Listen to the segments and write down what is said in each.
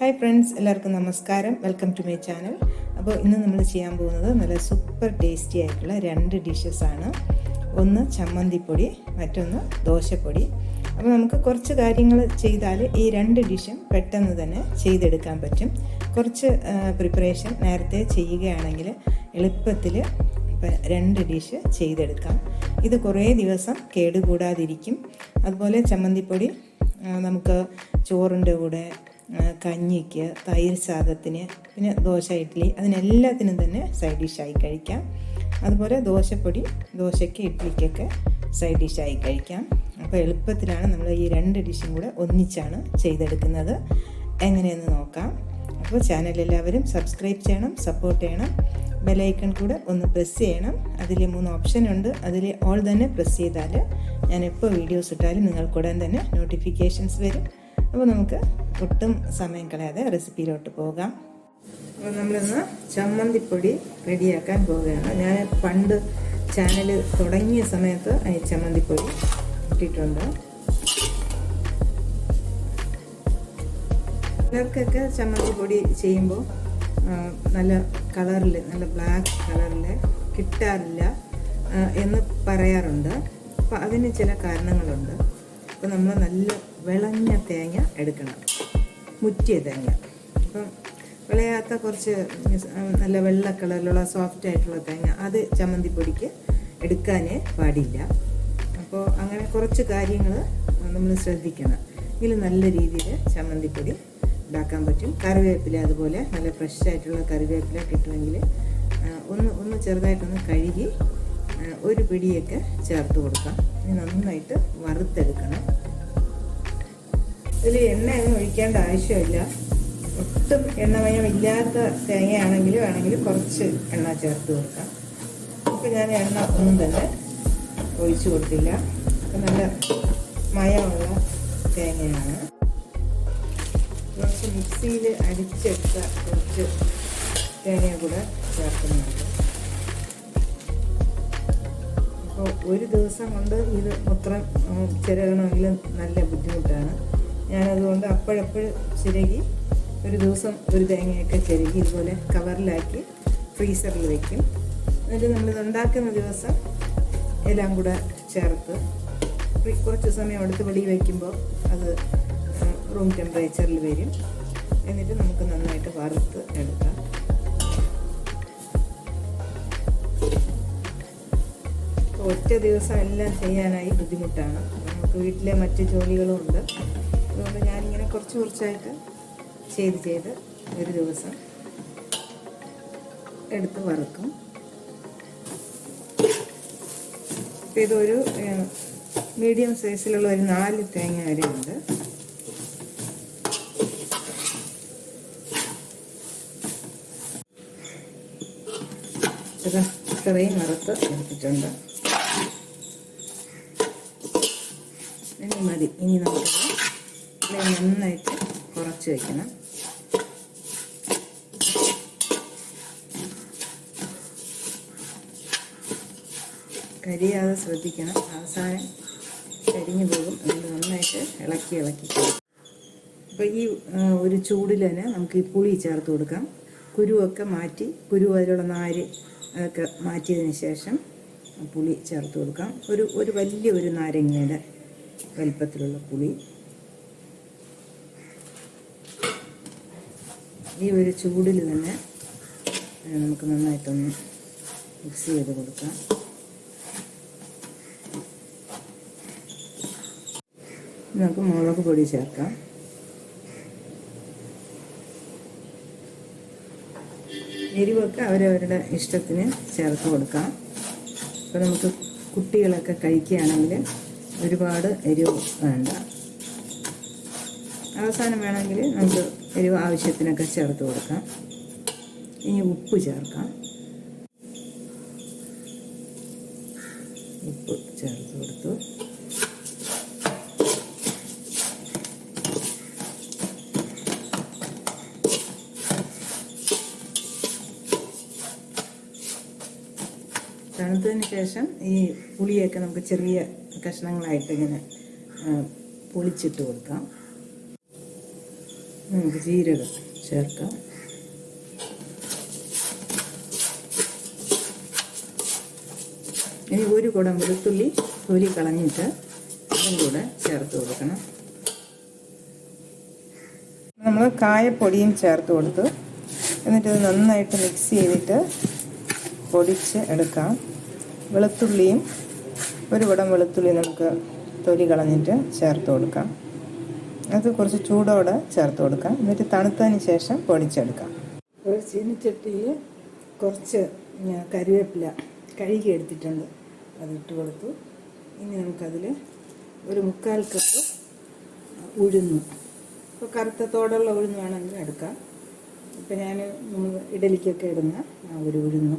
Hi friends എല്ലാവർക്കും നമസ്കാരം. Welcome to my channel അപ്പോൾ ഇന്ന് നമ്മൾ ചെയ്യാൻ പോകുന്നത് നല്ല സൂപ്പർ ടേസ്റ്റി ആയിട്ടുള്ള രണ്ട് ഡിഷസ് ആണ്. ഒന്ന് ചമ്മന്തിപ്പൊടി മറ്റൊന്ന് ദോശപ്പൊടി. അപ്പോൾ നമുക്ക് കുറച്ച് കാര്യങ്ങൾ ചെയ്താൽ ഈ രണ്ട് ഡിഷും പെട്ടെന്ന് തന്നെ ചെയ്തെടുക്കാൻ പറ്റും. കുറച്ച് പ്രിപ്പറേഷൻ നേരത്തെ ചെയ്യുകയാണെങ്കിൽ എളുപ്പത്തിൽ ഇപ്പം രണ്ട് ഡിഷ് ചെയ്തെടുക്കാം. ഇത് കുറേ ദിവസം കേടുകൂടാതിരിക്കും. അതുപോലെ ചമ്മന്തിപ്പൊടി നമുക്ക് ചോറിന്റെ കൂടെ കഞ്ഞിക്ക് തൈര് സാദത്തിന് പിന്നെ ദോശ ഇഡ്ഡലി അതിനെല്ലാത്തിനും തന്നെ സൈഡ് ഡിഷായി കഴിക്കാം. അതുപോലെ ദോശപ്പൊടി ദോശയ്ക്ക് ഇഡ്ഡലിക്കൊക്കെ സൈഡ് ഡിഷായി കഴിക്കാം. അപ്പോൾ എളുപ്പത്തിലാണ് നമ്മൾ ഈ രണ്ട് ഡിഷും കൂടെ ഒന്നിച്ചാണ് ചെയ്തെടുക്കുന്നത്. എങ്ങനെയെന്ന് നോക്കാം. അപ്പോൾ ചാനൽ എല്ലാവരും സബ്സ്ക്രൈബ് ചെയ്യണം സപ്പോർട്ട് ചെയ്യണം. ബെലൈക്കൺ കൂടെ ഒന്ന് പ്രസ് ചെയ്യണം. അതിൽ മൂന്ന് ഓപ്ഷൻ ഉണ്ട്. അതിൽ ഓൾ തന്നെ പ്രസ് ചെയ്താൽ ഞാൻ എപ്പോൾ വീഡിയോസ് ഇട്ടാലും നിങ്ങൾക്കുടൻ തന്നെ നോട്ടിഫിക്കേഷൻസ് വരും. അപ്പോൾ നമുക്ക് ഒട്ടും സമയം കളയാതെ റെസിപ്പിയിലോട്ട് പോകാം. അപ്പോൾ നമ്മളിന്ന് ചമ്മന്തിപ്പൊടി റെഡിയാക്കാൻ പോവുകയാണ്. ഞാൻ പണ്ട് ചാനൽ തുടങ്ങിയ സമയത്ത് ഈ ചമ്മന്തിപ്പൊടി ഇട്ടിട്ടുണ്ട്. ചിലർക്കൊക്കെ ചമ്മന്തിപ്പൊടി ചെയ്യുമ്പോൾ നല്ല കളറിൽ നല്ല ബ്ലാക്ക് കളറിൽ കിട്ടാറില്ല എന്ന് പറയാറുണ്ട്. അപ്പോൾ അതിന് ചില കാരണങ്ങളുണ്ട്. അപ്പോൾ നമ്മൾ നല്ല വിളഞ്ഞ തേങ്ങ എടുക്കണം. മുറ്റിയ തേങ്ങ. അപ്പം വിളയാത്ത കുറച്ച് നല്ല വെള്ള കളറിലുള്ള സോഫ്റ്റ് ആയിട്ടുള്ള തേങ്ങ അത് ചമ്മന്തി പൊടിക്ക് എടുക്കാനേ പാടില്ല. അപ്പോൾ അങ്ങനെ കുറച്ച് കാര്യങ്ങൾ നമ്മൾ ശ്രദ്ധിക്കണം. ഇതിൽ നല്ല രീതിയിൽ ചമ്മന്തിപ്പൊടി ഉണ്ടാക്കാൻ പറ്റും. കറിവേപ്പില അതുപോലെ നല്ല ഫ്രഷ് ആയിട്ടുള്ള കറിവേപ്പില കിട്ടുമെങ്കിൽ ഒന്ന് ഒന്ന് ചെറുതായിട്ടൊന്ന് കഴുകി ഒരു പിടിയൊക്കെ ചേർത്ത് കൊടുക്കാം. നന്നായിട്ട് വറുത്തെടുക്കണം. ഇതിൽ എണ്ണയൊന്നും ഒഴിക്കേണ്ട ആവശ്യമില്ല. ഒട്ടും എണ്ണമയം ഇല്ലാത്ത തേങ്ങയാണെങ്കിലും വേണമെങ്കിൽ കുറച്ച് എണ്ണ ചേർത്ത് കൊടുക്കാം. ഇപ്പം ഞാൻ എണ്ണ ഒന്നും തന്നെ ഒഴിച്ചു കൊടുത്തില്ല. അപ്പം നല്ല മയമുള്ള തേങ്ങയാണ്. കുറച്ച് മിക്സിയിൽ അടിച്ചെടുത്ത കുറച്ച് തേങ്ങ കൂടെ ചേർക്കുന്നുണ്ട്. അപ്പോൾ ഒരു ദിവസം കൊണ്ട് ഇത് മൊത്തം ചിരകണമെങ്കിലും നല്ല ബുദ്ധിമുട്ടാണ്. ഞാനതുകൊണ്ട് അപ്പോഴപ്പോഴും ചിരകി ഒരു ദിവസം ഒരു തേങ്ങയൊക്കെ ചിരകി ഇതുപോലെ കവറിലാക്കി ഫ്രീസറിൽ വയ്ക്കും എന്നിട്ട് നമ്മളിത് ഉണ്ടാക്കുന്ന ദിവസം എല്ലാം കൂടെ ചേർത്ത് കുറച്ച് സമയം എടുത്ത് വെളി വയ്ക്കുമ്പോൾ അത് റൂം ടെമ്പറേച്ചറിൽ വരും. എന്നിട്ട് നമുക്ക് നന്നായിട്ട് വറുത്ത് എടുക്കാം. ഒറ്റ ദിവസം എല്ലാം ചെയ്യാനായി ബുദ്ധിമുട്ടാണ്. നമുക്ക് വീട്ടിലെ മറ്റ് ജോലികളും ഉണ്ട്. അതുകൊണ്ട് ഞാനിങ്ങനെ കുറച്ച് കുറച്ചായിട്ട് ചെയ്ത് ചെയ്ത് ഒരു ദിവസം എടുത്ത് വറുക്കും. അപ്പോൾ ഇതൊരു മീഡിയം സൈസിലുള്ള ഒരു നാല് തേങ്ങ വരെ ഉണ്ട്. ഇത് ഇത്രയും വറുത്ത് എടുത്തിട്ടുണ്ട്. ഇനി മതി ഇനി നമുക്ക് നന്നായിട്ട് കുറച്ച് വയ്ക്കണം കരിയാതെ ശ്രദ്ധിക്കണം. അവസാനം കരിഞ്ഞു പോകും. അതുകൊണ്ട് നന്നായിട്ട് ഇളക്കി ഇളക്കി അപ്പോൾ ഈ ഒരു ചൂടിൽ തന്നെ നമുക്ക് ഈ പുളി ചേർത്ത് കൊടുക്കാം. കുരുവൊക്കെ മാറ്റി കുരു അതിലുള്ള നാര് അതൊക്കെ മാറ്റിയതിന് ശേഷം പുളി ചേർത്ത് കൊടുക്കാം. ഒരു ഒരു വലിയ ഒരു നാരങ്ങയുടെ വലിപ്പത്തിലുള്ള പുളി. ഈ ഒരു ചൂടിൽ തന്നെ നമുക്ക് നന്നായിട്ടൊന്ന് മിക്സ് ചെയ്ത് കൊടുക്കാം. നമുക്ക് മുളക് പൊടി ചേർക്കാം. എരിവൊക്കെ അവരവരുടെ ഇഷ്ടത്തിന് ചേർത്ത് കൊടുക്കാം. അപ്പോൾ നമുക്ക് കുട്ടികളൊക്കെ കഴിക്കുകയാണെങ്കിൽ ഒരുപാട് എരിവ് വേണ്ട. അവസാനം വേണമെങ്കിൽ നമുക്ക് എരിവ് ആവശ്യത്തിനൊക്കെ ചേർത്ത് കൊടുക്കാം. ഇനി ഉപ്പ് ചേർക്കാം. ഉപ്പ് ചേർത്ത് കൊടുത്തു. തണുത്തതിന് ശേഷം ഈ പുളിയൊക്കെ നമുക്ക് ചെറിയ കഷ്ണങ്ങളായിട്ട് ഇങ്ങനെ പൊളിച്ചിട്ട് കൊടുക്കാം. നമുക്ക് ജീരകം ചേർക്കാം. ഇനി ഒരു കുടം വെളുത്തുള്ളി തൊലി കളഞ്ഞിട്ട് അതും കൂടെ ചേർത്ത് കൊടുക്കണം. നമ്മൾ കായപ്പൊടിയും ചേർത്ത് കൊടുത്തു. എന്നിട്ട് ഇത് നന്നായിട്ട് മിക്സ് ചെയ്തിട്ട് പൊടിച്ച് എടുക്കാം. വെളുത്തുള്ളിയും ഒരു കുടം വെളുത്തുള്ളി നമുക്ക് തൊലി കളഞ്ഞിട്ട് ചേർത്ത് കൊടുക്കാം. അത് കുറച്ച് ചൂടോടെ ചേർത്ത് കൊടുക്കാം. എന്നിട്ട് തണുത്തതിന് ശേഷം പൊടിച്ചെടുക്കാം. ഒരു ചീനിച്ചട്ടിയിൽ കുറച്ച് കരിവേപ്പില കഴുകി എടുത്തിട്ടുണ്ട്. അത് ഇട്ട് കൊടുത്തു. ഇനി നമുക്കതിൽ ഒരു മുക്കാൽ കപ്പ് ഉഴുന്ന്. ഇപ്പോൾ കറുത്ത തോടുള്ള ഉഴുന്ന് വേണമെങ്കിൽ എടുക്കാം. ഇപ്പം ഞാൻ ഇഡലിക്കൊക്കെ ഇടുന്ന ആ ഒരു ഉഴുന്ന്.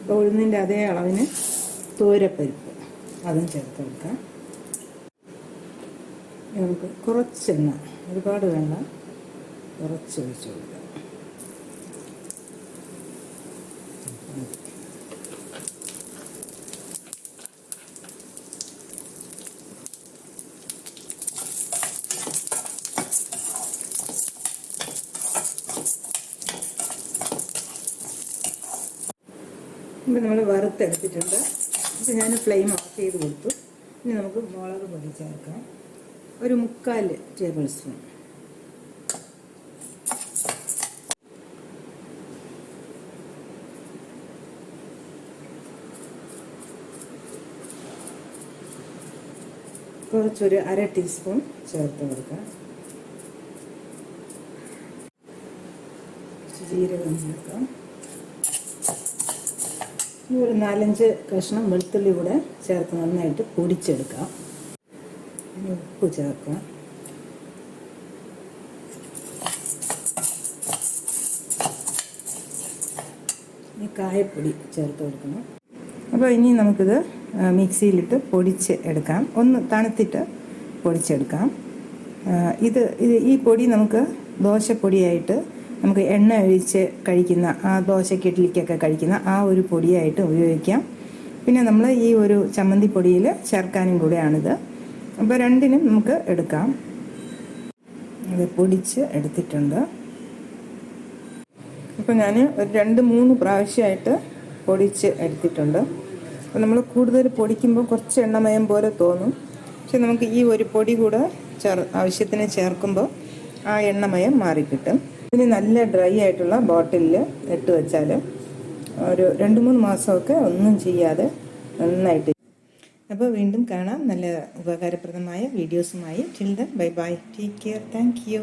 അപ്പോൾ ഉഴുന്നിന്റെ അതേ അളവിന് തോരപ്പരിപ്പ്. അതും ചേർത്ത് കൊടുക്കാം. നമുക്ക് കുറച്ചെണ്ണ ഒരുപാട് വേണ്ട. കുറച്ച് ഒഴിച്ച് കൊടുക്കാം. ഇപ്പം നമ്മൾ വറുത്തെടുത്തിട്ടുണ്ട്. ഇപ്പം ഞാൻ ഫ്ലെയിം ഓഫ് ചെയ്ത് കൊടുത്തു. ഇനി നമുക്ക് മുളക് പൊടി ചേർക്കാം. ഒരു മുക്കാൽ ടേബിൾ സ്പൂൺ. കുറച്ചൊരു അര ടീസ്പൂൺ ചേർത്ത് കൊടുക്കാം ജീരകം ചേർക്കാം ഒരു നാലഞ്ച് കഷ്ണം വെളുത്തുള്ളി കൂടെ ചേർത്ത് നന്നായിട്ട് പൊടിച്ചെടുക്കാം ഉപ്പ് ചേർക്കാം. ഇനി കായപ്പൊടി ചേർത്ത് കൊടുക്കണം. അപ്പോൾ ഇനി നമുക്കിത് മിക്സിയിലിട്ട് പൊടിച്ച് എടുക്കാം. ഒന്ന് തണുത്തിട്ട് പൊടിച്ചെടുക്കാം. ഇത് ഇത് ഈ പൊടി നമുക്ക് ദോശപ്പൊടിയായിട്ട് നമുക്ക് എണ്ണ ഒഴിച്ച് കഴിക്കുന്ന ആ ദോശ കഴിക്കുന്ന ആ ഒരു പൊടിയായിട്ട് ഉപയോഗിക്കാം. പിന്നെ നമ്മൾ ഈ ഒരു ചമ്മന്തി പൊടിയിൽ ചേർക്കാനും കൂടെയാണിത്. അപ്പോൾ രണ്ടിനും നമുക്ക് എടുക്കാം. ഇത് പൊടിച്ച് എടുത്തിട്ടുണ്ട്. അപ്പോൾ ഞാൻ ഒരു രണ്ട് മൂന്ന് പ്രാവശ്യമായിട്ട് പൊടിച്ച് എടുത്തിട്ടുണ്ട്. അപ്പോൾ നമ്മൾ കൂടുതൽ പൊടിക്കുമ്പോൾ കുറച്ച് എണ്ണമയം പോലെ തോന്നും. പക്ഷെ നമുക്ക് ഈ ഒരു പൊടി കൂടെ ചേർ ആവശ്യത്തിന് ചേർക്കുമ്പോൾ ആ എണ്ണമയം മാറിക്കിട്ടും. ഇനി നല്ല ഡ്രൈ ആയിട്ടുള്ള ബോട്ടിലിൽ ഇട്ട് വെച്ചാൽ ഒരു രണ്ട് മൂന്ന് മാസമൊക്കെ ഒന്നും ചെയ്യാതെ നന്നായിട്ട് അപ്പോൾ വീണ്ടും കാണാം. നല്ല ഉപകാരപ്രദമായ വീഡിയോസുമായി. Children bye bye take care thank you